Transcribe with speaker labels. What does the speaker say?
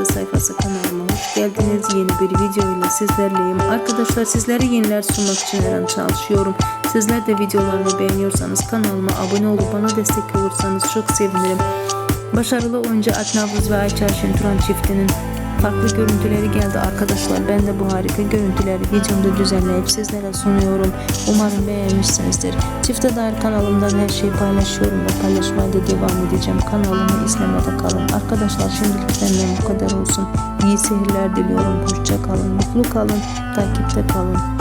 Speaker 1: Hayatı sayfası kanalıma hoş geldiniz. Yeni bir video ile sizlerleyim. Arkadaşlar sizlere yeniler sunmak için her an çalışıyorum. Sizler de videolarımı beğeniyorsanız kanalıma abone olup bana destek olursanız çok sevinirim. Başarılı oyuncu Alp Navruz ve Ayça Şenturan çiftinin farklı görüntüleri geldi arkadaşlar. Ben de bu harika görüntüleri videomda düzenleyip sizlere sunuyorum. Umarım beğenmişsinizdir. Çifte dair kanalımdan her şeyi paylaşıyorum ve paylaşmaya da devam edeceğim. Kanalımı izlemede kalın. Arkadaşlar şimdilik benden bu kadar olsun. İyi seyirler diliyorum. Hoşça kalın, mutlu kalın, takipte kalın.